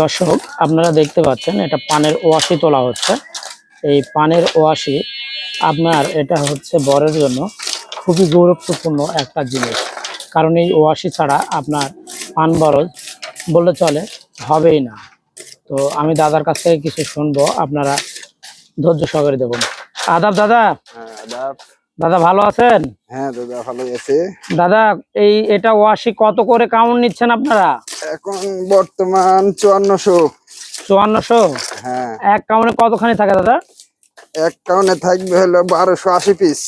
দর্শক, আপনারা দেখতে পাচ্ছেন, এটা পানের ওয়াশি তোলা হচ্ছে। এই পানের ওয়াশি আপনার এটা হচ্ছে বরের জন্য খুবই গুরুত্বপূর্ণ একটা জিনিস। কারণ এই ওয়াশি ছাড়া আপনার পান বরজ বললে চলে, হবেই না। তো আমি দাদার কাছ থেকে কিছু শুনব, আপনারা ধৈর্য সহকারে দেবেন আদাব দাদা। হ্যাঁ আদাব। দাদা ভালো আছেন? হ্যাঁ দাদা ভালোই আছে। দাদা এই এটা ওয়াশি কত করে কাউন্ট নিচ্ছেন আপনারা? এখন বর্তমান চুয়ান্নশো। চুয়ান্নশো? হ্যাঁ। এক কাউন্টে কতখানি থাকে দাদা? এক কাউনে থাকবে হলো বারোশো আশি পিস।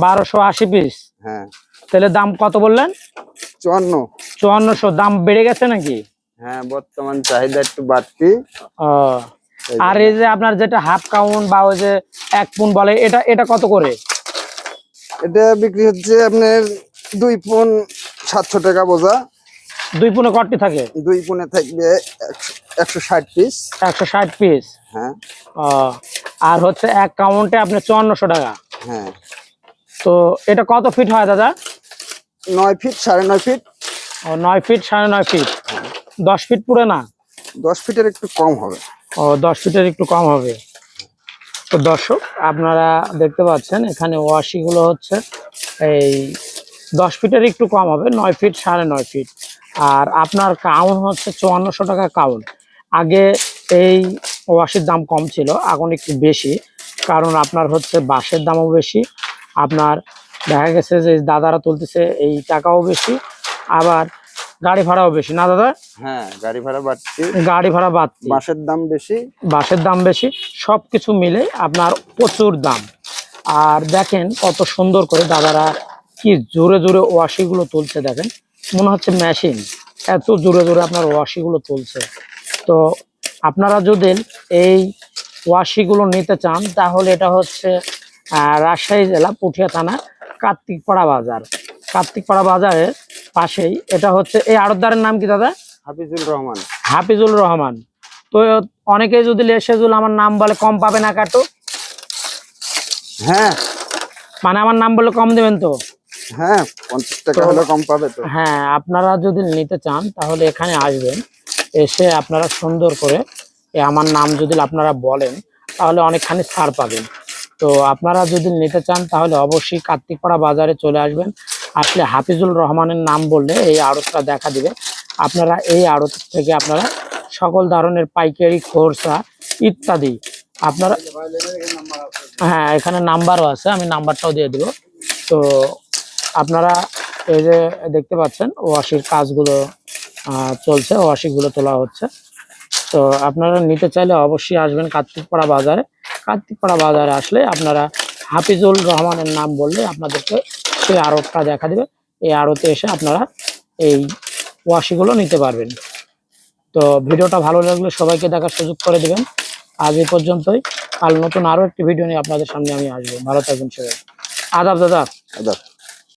বারোশো আশি পিস? হ্যাঁ। তাহলে দাম কত বললেন? চুয়ান্ন। চুয়ান্নশো। দাম বেড়ে গেছে নাকি? হ্যাঁ বর্তমান চাহিদা একটু বাড়তি। ও। আর এই যে আপনার যেটা হাফ কাউন্ট বা ওই যে এক পুন বলে এটা এটা কত করে? এটা বিক্রি হচ্ছে আপনার দুই পুন সাতশো টাকা বোঝা। দুই পুনে কটটি থাকে? দুই পুনে থাকবে একশো- ষাট পিস। একশো ষাট পিস? হ্যাঁ। আর হচ্ছে এক কাউন্টে আপনার চুয়ান্নশো টাকা। হ্যাঁ। তো এটা কত ফিট হয় দাদা? নয় ফিট সাড়ে নয় ফিট। ও নয় ফিট সাড়ে নয় ফিট। দশ ফিট পুরো না? দশ ফিটের একটু কম হবে। ও দশ ফিটের একটু কম হবে। তো দর্শক, আপনারা দেখতে পাচ্ছেন, এখানে ওয়াশিগুলো হচ্ছে এই দশ ফিটের একটু কম হবে, নয় ফিট সাড়ে নয় ফিট। আর আপনার কাউন হচ্ছে চুয়ান্নশো টাকা কাউন। আগে এই ওয়াশির দাম কম ছিল, এখন একটু বেশি, কারণ আপনার হচ্ছে বাঁশের দামও বেশি। আপনার দেখা গেছে যে দাদারা তুলতেছে, এই টাকাও বেশি। আবার গাড়ি ভাড়াও বেশি না দাদা? হ্যাঁ গাড়ি ভাড়া বাড়তি গাড়ি ভাড়া বাঁশের দাম বেশি। বাঁশের দাম বেশি সবকিছু মিলে আপনার প্রচুর দাম। আর দেখেন কত সুন্দর করে দাদারা কি জোরে জোরে ওয়াশিগুলো তুলছে দেখেন। মনে হচ্ছে মেশিন এত জোরে জোরে আপনার ওয়াশিগুলো তুলছে। তো আপনারা যদি এই ওয়াশিগুলো নিতে চান তাহলে এটা হচ্ছে আহ, রাজশাহী জেলা পুঠিয়া থানা কার্তিকপাড়া বাজার। কার্তিকপাড়া বাজারের পাশেই। এটা হচ্ছে এই আড়তদারের নাম কি দাদা? হাফিজুল রহমান। হাফিজুল রহমান। তো অনেকে যদি লেশেজুল আমার নাম বলে কম পাবে না কাটো? হ্যাঁ। মানে আমার নাম বলে কম দেবেন তো? হ্যাঁ পঞ্চাশ টাকা হলে কম পাবে তো। হ্যাঁ আপনারা যদি নিতে চান তাহলে এখানে আসবেন এসে আপনারা সুন্দর করে আমার নাম যদি আপনারা বলেন তাহলে অনেকখানি ছাড় পাবেন। তো আপনারা যদি নিতে চান তাহলে অবশ্যই কার্তিকপাড়া বাজারে চলে আসবেন। আসলে হাফিজুল রহমানের নাম বললে এই আড়তটা দেখা দিবে। আপনারা এই আড়ত থেকে আপনারা সকল ধরনের পাইকারি, খোরসা ইত্যাদি আপনারা হ্যাঁ এখানে নাম্বারও আছে, আমি নাম্বারটাও দিয়ে দিব। তো আপনারা এই যে দেখতে পাচ্ছেন, ওয়াশির কাজগুলো চলছে, ওয়াশিগুলো তোলা হচ্ছে। তো আপনারা নিতে চাইলে অবশ্যই আসবেন কার্তিকপাড়া বাজারে। কার্তিকপাড়া বাজারে আসলে আপনারা হাফিজুল রহমানের নাম বললে আপনাদেরকে সেই আড়তটা দেখা দেবে। এই আরতে এসে আপনারা এই ওয়াশিগুলো নিতে পারবেন। তো ভিডিওটা ভালো লাগলে সবাইকে দেখার সুযোগ করে দেবেন। আজ এই পর্যন্তই। কাল নতুন আরও একটি ভিডিও নিয়ে আপনাদের সামনে আমি আসব। ভালো থাকবেন সবাই। আদাব দাদা। আদাব।